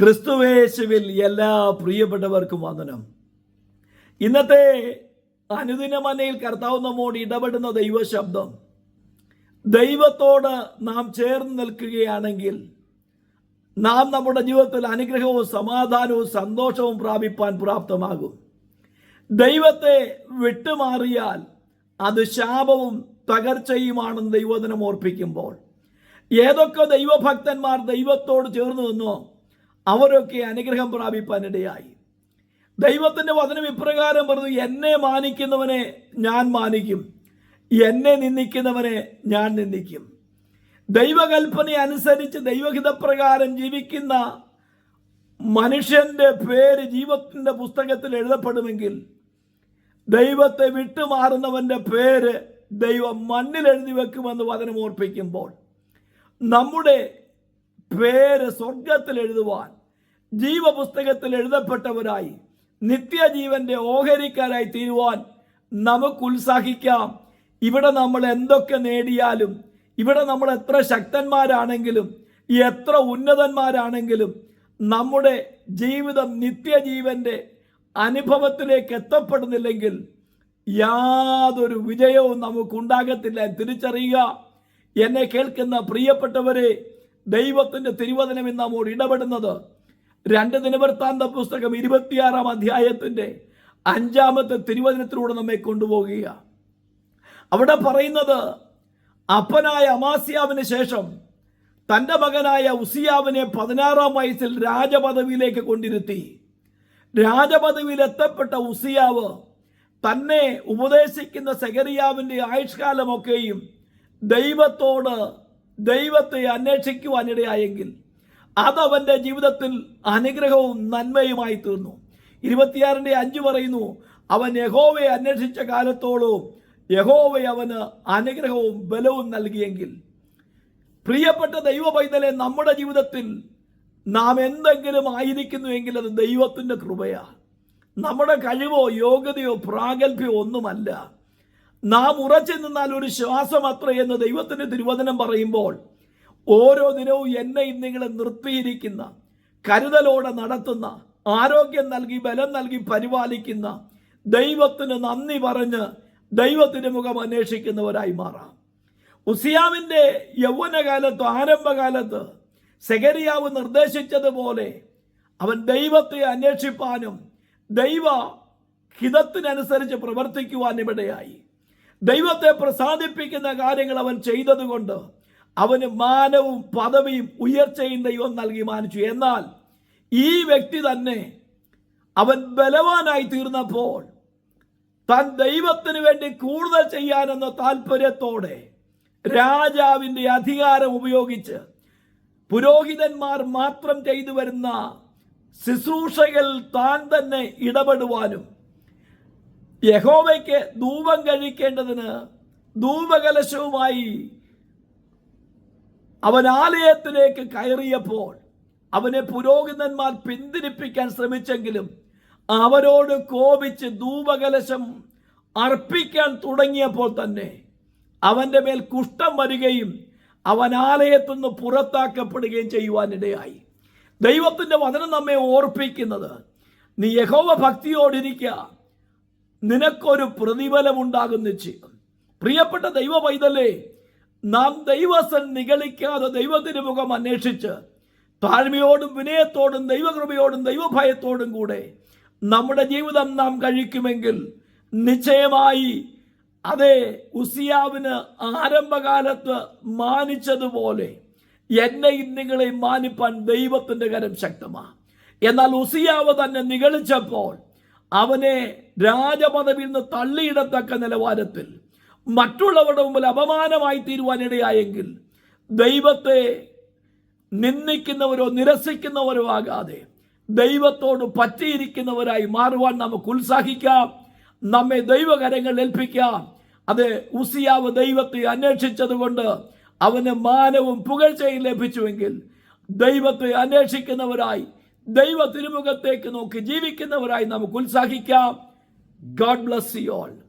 ക്രിസ്തുവേശുവിൽ എല്ലാ പ്രിയപ്പെട്ടവർക്കും വന്ദനം. ഇന്നത്തെ അനുദിനമനയിൽ കർത്താവ് നമ്മോട് ഇടപെടുന്ന ദൈവശബ്ദം. ദൈവത്തോട് നാം ചേർന്ന് നിൽക്കുകയാണെങ്കിൽ നാം നമ്മുടെ ജീവിതത്തിൽ അനുഗ്രഹവും സമാധാനവും സന്തോഷവും പ്രാപിപ്പാൻ പ്രാപ്തമാകും. ദൈവത്തെ വിട്ടുമാറിയാൽ അത് ശാപവും തകർച്ചയുമാണെന്ന് ദൈവദിനം ഓർപ്പിക്കുമ്പോൾ. ഏതൊക്കെ ദൈവഭക്തന്മാർ ദൈവത്തോട് ചേർന്ന് നിന്നോ അവരൊക്കെ അനുഗ്രഹം പ്രാപിപ്പാനിടയായി. ദൈവത്തിന്റെ വചനം ഇപ്രകാരം പറഞ്ഞു എന്നെ മാനിക്കുന്നവനെ ഞാൻ മാനിക്കും. എന്നെ നിന്ദിക്കുന്നവനെ ഞാൻ നിന്ദിക്കും. ദൈവകൽപ്പന അനുസരിച്ച് ദൈവഹിതപ്രകാരം ജീവിക്കുന്ന മനുഷ്യന്റെ പേര് ജീവത്തിന്റെ പുസ്തകത്തിൽ എഴുതപ്പെടുമെങ്കിൽ ദൈവത്തെ വിട്ടുമാറുന്നവന്റെ പേര് ദൈവം മണ്ണിൽ എഴുതി വെക്കുമെന്ന് വചനം ഓർപ്പിക്കുമ്പോൾ നമ്മുടെ പേര് സ്വർഗത്തിൽ എഴുതുവാൻ ജീവപുസ്തകത്തിൽ എഴുതപ്പെട്ടവരായി നിത്യജീവന്റെ ഓഹരിക്കാരായി തീരുവാൻ നമുക്ക് ഉത്സാഹിക്കാം. ഇവിടെ നമ്മൾ എന്തൊക്കെ നേടിയാലും ഇവിടെ നമ്മൾ എത്ര ശക്തന്മാരാണെങ്കിലും എത്ര ഉന്നതന്മാരാണെങ്കിലും നമ്മുടെ ജീവിതം നിത്യജീവന്റെ അനുഭവത്തിലേക്ക് എത്തപ്പെടുന്നില്ലെങ്കിൽ യാതൊരു വിജയവും നമുക്കുണ്ടാകത്തില്ല തിരിച്ചറിയുക. എന്നെ കേൾക്കുന്ന പ്രിയപ്പെട്ടവരെ ദൈവത്തിന്റെ തിരുവചനം നമ്മോട് ഇടപെടുന്നത് രണ്ട് ദിനവൃത്താന്ത പുസ്തകം ഇരുപത്തിയാറാം അധ്യായത്തിന്റെ അഞ്ചാമത്തെ തിരുവചനത്തിലൂടെ നമ്മെ കൊണ്ടുപോകുക അവിടെ പറയുന്നത് അപ്പനായ അമാസ്യാവിന് ശേഷം തന്റെ മകനായ ഉസിയാവിനെ പതിനാറാം വയസ്സിൽ രാജപദവിയിലേക്ക് കൊണ്ടിരുത്തി. രാജപദവിയിൽ എത്തപ്പെട്ട ഉസിയാവ് തന്നെ ഉപദേശിക്കുന്ന സെഗറിയാവിന്റെ ആയുഷ്കാലമൊക്കെയും ദൈവത്തോട് ദൈവത്തെ അന്വേഷിക്കുവാനിടയായെങ്കിൽ അതവന്റെ ജീവിതത്തിൽ അനുഗ്രഹവും നന്മയുമായി തീർന്നു. ഇരുപത്തിയാറിന്റെ അഞ്ച് പറയുന്നു അവൻ യഹോവയെ അന്വേഷിച്ച കാലത്തോളവും യഹോവ അവന് അനുഗ്രഹവും ബലവും നൽകിയെങ്കിൽ. പ്രിയപ്പെട്ട ദൈവ പൈതലെ നമ്മുടെ ജീവിതത്തിൽ നാം എന്തെങ്കിലും ആയിരിക്കുന്നുവെങ്കിൽ അത് ദൈവത്തിന്റെ കൃപയാ. നമ്മുടെ കഴിവോ യോഗ്യതയോ പ്രാഗൽഭ്യമോ ഒന്നുമല്ല. നാം ഉറച്ചു നിന്നാൽ ഒരു ശ്വാസം അത്ര എന്ന് ദൈവത്തിന്റെ തിരുവചനം പറയുമ്പോൾ ഓരോ ദിനവും എന്നെയും നിങ്ങളെ നിർത്തിയിരിക്കുന്ന കരുതലോടെ നടത്തുന്ന ആരോഗ്യം നൽകി ബലം നൽകി പരിപാലിക്കുന്ന ദൈവത്തിന് നന്ദി പറഞ്ഞ് ദൈവത്തിന്റെ മുഖം അന്വേഷിക്കുന്നവരായി മാറാം. ഉസിയാമിന്റെ യൗവനകാലത്ത് ആരംഭകാലത്ത് സെഗരിയാവ് നിർദ്ദേശിച്ചതുപോലെ അവൻ ദൈവത്തെ അന്വേഷിപ്പാനും ദൈവ ഹിതത്തിനനുസരിച്ച് പ്രവർത്തിക്കുവാനും ഇടയായി. ദൈവത്തെ പ്രസാദിപ്പിക്കുന്ന കാര്യങ്ങൾ അവൻ ചെയ്തതുകൊണ്ട് അവന് മാനവും പദവിയും ഉയർച്ചയും ദൈവം നൽകി മാനിച്ചു. എന്നാൽ ഈ വ്യക്തി തന്നെ അവൻ ബലവാനായി തീർന്നപ്പോൾ താൻ ദൈവത്തിന് വേണ്ടി കൂടുതൽ ചെയ്യാനെന്ന താല്പര്യത്തോടെ രാജാവിന്റെ അധികാരം ഉപയോഗിച്ച് പുരോഹിതന്മാർ മാത്രം ചെയ്തു വരുന്ന ശുശ്രൂഷകൾ താൻ തന്നെ ഇടപെടുവാനും യഹോവയ്ക്ക് ധൂപം കഴിക്കേണ്ടതിന് ധൂപകലശവുമായി അവൻ ആലയത്തിലേക്ക് കയറിയപ്പോൾ അവനെ പുരോഹിതന്മാർ പിന്തിരിപ്പിക്കാൻ ശ്രമിച്ചെങ്കിലും അവരോട് കോപിച്ച് ധൂപകലശം അർപ്പിക്കാൻ തുടങ്ങിയപ്പോൾ തന്നെ അവന്റെ മേൽ കുഷ്ഠം വരികയും അവൻ ആലയത്തു നിന്ന് പുറത്താക്കപ്പെടുകയും ചെയ്യുവാനിടയായി. ദൈവത്തിന്റെ വചനം നമ്മെ ഓർപ്പിക്കുന്നത് നീ യഹോവ ഭക്തിയോടിരിക്കുക നിനക്കൊരു പ്രതിഫലമുണ്ടാകുന്ന ചെയ്യും പ്രിയപ്പെട്ട ദൈവ പൈതലേ നാം ദൈവസൻ നിഗളിക്കാതെ ദൈവത്തിന് മുഖം അന്വേഷിച്ച് താഴ്മയോടും വിനയത്തോടും ദൈവകൃപയോടും ദൈവഭയത്തോടും കൂടെ നമ്മുടെ ജീവിതം നാം കഴിക്കുമെങ്കിൽ നിശ്ചയമായി അതെ ഉസിയാവിന് ആരംഭകാലത്ത് മാനിച്ചതുപോലെ എന്നെയും നിങ്ങളെയും മാനിപ്പാൻ ദൈവത്തിന്റെ കരം ശക്തമാണ് എന്നാൽ ഉസിയാവ് തന്നെ നിഗളിച്ചപ്പോൾ അവനെ രാജപദവിയിൽ നിന്ന് തള്ളിയിടത്തക്ക നിലവാരത്തിൽ മറ്റുള്ളവരുടെ മുമ്പിൽ അപമാനമായി തീരുവാനിടയായെങ്കിൽ ദൈവത്തെ നിന്ദിക്കുന്നവരോ നിരസിക്കുന്നവരോ ആകാതെ ദൈവത്തോട് പറ്റിയിരിക്കുന്നവരായി മാറുവാൻ നമുക്ക് ഉത്സാഹിക്കാം. നമ്മെ ദൈവകരങ്ങൾ ഏൽപ്പിക്കാം. അത് ഉസിയാവ് ദൈവത്തെ അന്വേഷിച്ചതുകൊണ്ട് അവന് മാനവും പുകഴ്ചയും ലഭിച്ചുവെങ്കിൽ ദൈവത്തെ അന്വേഷിക്കുന്നവരായി ദൈവ തിരുമുഖത്തേക്ക് നോക്കി ജീവിക്കുന്നവരായി നമുക്ക് ഉത്സാഹിക്കാം. God bless you all